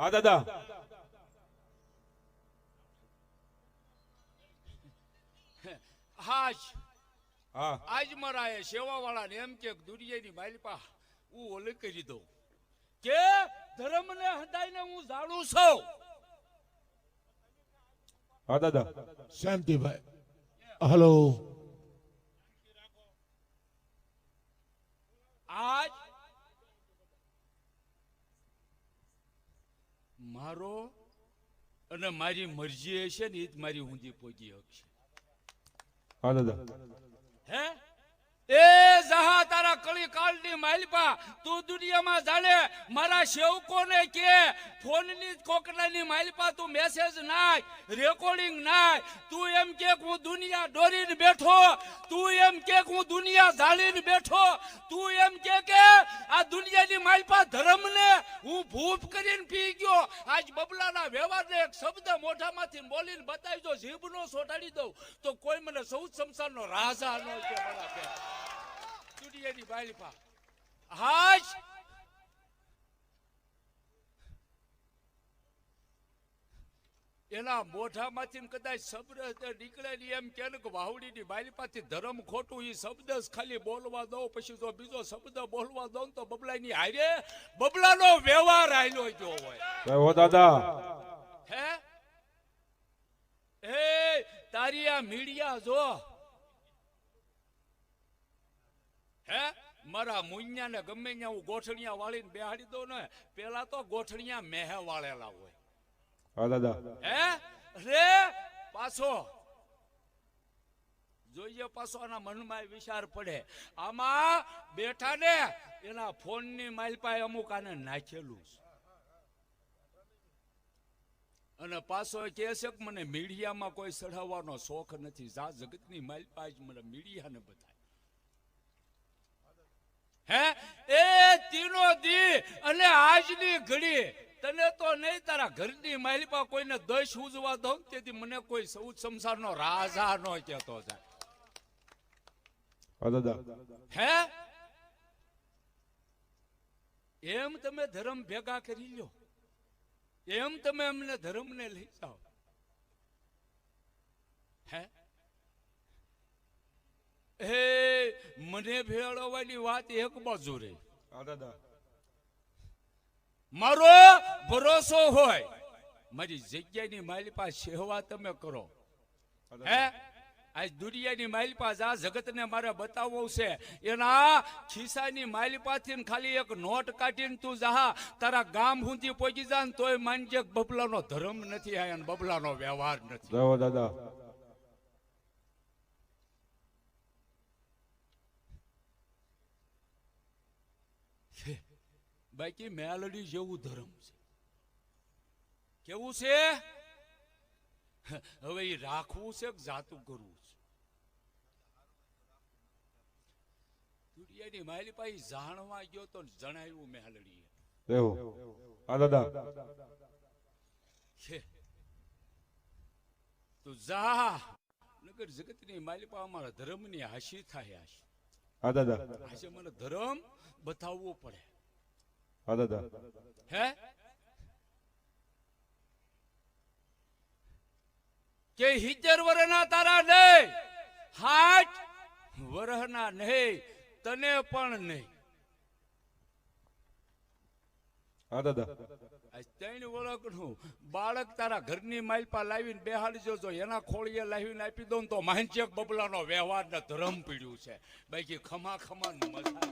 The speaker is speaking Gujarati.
હા દાદા. હાજ. હા. આજ મારા એ સેવા વાળાને એમ કે દુરિયાની માલિપા હું ઓલે કરી દઉં. કે ધર્મને હટાઈને હું જાણું છું. હા દાદા. શાંતિભાઈ હલો. આજ મારો અને મારી મરજી હશે ને એ જ મારી ઊંધી પહોંચી શકશે હા દાદા. હે? એ જહા તારા કળી કાળની માલપા તું દુનિયામાં જાણે મારા સેવકોને કે ફોનની કોકડાની માલપા તું મેસેજ નાખ રેકોર્ડિંગ નાખ. તું એમ કે હું દુનિયા દોરીને બેઠો તું એમ કે હું દુનિયા જાળીને બેઠો તું એમ કે કે આ દુનિયાની માલિપા ધર્મને હું ભૂપ કરીને આજ બબલાના વ્યવહારને એક શબ્દ મોઢામાંથી બોલીને બતાવી દો જીભનો સોટાડી દઉં. તો કોઈ મને સૌ સંસારનો રાજા નો કે મારા પેટ. દુનિયાની માલિપા હાજ! એના મોઢામાંથી કદાચ શબ્દ નીકળે ને એમ કે વાવડીની બાયલીપાથી ધર્મ ખોટું એ શબ્દ ખાલી બોલવા દો પછી જો બીજો શબ્દ બોલવા દો તો બબલાની હારે બબલાનો વ્યવહાર આવ્યો જો હોય. હો દાદા. હે? એ તારી આ મીડિયા જો. હે મારા મુન્યાને ગમે ત્યાં હું ગોઠણિયા વાળીને બેહાડી દઉં ને પેલા તો ગોઠણિયા મેહે વાળેલા હોય. હા દાદા. હે? રે પાછો. જોઈએ પાછો આના મનમાં વિચાર પડે. આમાં બેઠા ને એના ફોનની માલપાએ અમુક આને નાખેલું છે. અને પાછો કહે છે કે મને મીડિયામાં કોઈ ચઢાવવાનો શોખ નથી. જા જગતની માલપા જ મને મીડિયાને બતાય. હે? એ તીનો દી અને આજની ઘડી. તને તો નહીં તારા ઘરની માલિપા કોઈને દશ ઉજવા દઉં તેથી મને કોઈ સૌ સંસારનો રાજા નો કહેતો જાય. હે? એમ તમે ધર્મ ભેગા કરી લ્યો. એમ તમે અમને ધર્મને લઈ જાઓ. હે? હે મને ભેળવવાની વાત એક બાજુ રે દાદા. મારો ભરોસો હોય મારી જગ્યાની મારી પાસે સેવા તમે કરો. હે આજ દુનિયાની મારી આ જગતને મારે બતાવવું છે. એના ખિસ્સાની મારી ખાલી એક નોટ કાઢીને તું જાહા તારા ગામ સુધી પહોંચી જા ને તોય માનજે બબલાનો ધર્મ નથી આ બબલાનો વ્યવહાર નથી. દાદા. બાકી મેલડી જેવું ધર્મ છે. કેવું છે? હવે એ રાખવું છે કે જાતું કરવું છે? દુનિયાની માયલી પાસે જાણવા ગયો તો ને જણાવ્યું મેલડીએ જય આ દાદા. છે તું જા. નગર જગતની માલિપા અમારા ધર્મની હાશી થાય હાશી. હા દાદા. આજે મને ધર્મ બતાવવો પડે. હા દાદા. હે? કે હિજર વરના તારા નહીં હાથ વરહના નહીં તને પણ નહીં. હા દાદા. ત્રણ બાળક તારા ઘરની માલપા લાવીને બેહાડી જોજો એના ખોળીએ લાવીને આપી દઉં તો માંચક બબલાનો વ્યવહાર ને ધરમ પીડ્યું છે. બાકી ખમા ખમા મજા.